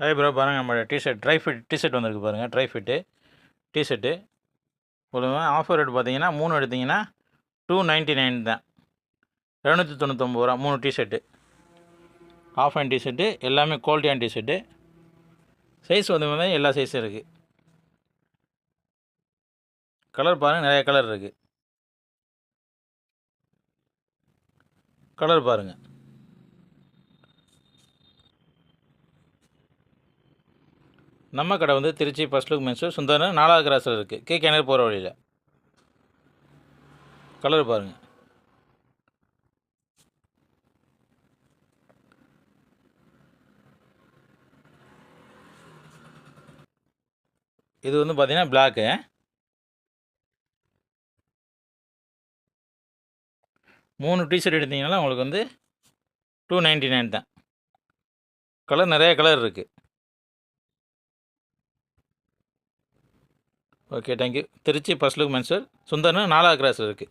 Hi bro பாருங்கள் நம்மளோட T shirt try fit T-shirt வந்திருக்கு பாருங்கள் ட்ரை ஃபிட்டு டிஷர்ட்டு உங்களுக்கு ஆஃபர் ரேட் பார்த்தீங்கன்னா மூணு எடுத்தீங்கன்னா டூ நைன்ட்டி நைன் தான். இரநூத்தி தொண்ணூத்தொம்பது ரூபா மூணு டிஷர்ட்டு ஆஃப் ஹேண்ட் டிஷர்ட்டு எல்லாமே குவாலிட்டியான டிஷர்ட்டு சைஸ் வந்து பார்த்தீங்கன்னா எல்லா சைஸும் இருக்குது கலர் பாருங்கள் நிறைய கலர் இருக்குது கலர் பாருங்கள் நம்ம கடை வந்து Trichy first look men's Sundaram நாலாவது கிராஸில் இருக்குது கே கிணறு போகிற வழியில். கலர் பாருங்கள் இது வந்து பார்த்தீங்கன்னா பிளாக்கு மூணு டிஷர்ட் எடுத்தீங்கன்னா உங்களுக்கு வந்து டூ நைன்ட்டி நைன் தான். கலர் நிறைய கலர் இருக்குது okay thank you Trichy first look மென்சர் சுந்தர்னு நாலாவது கிராஸில் இருக்குது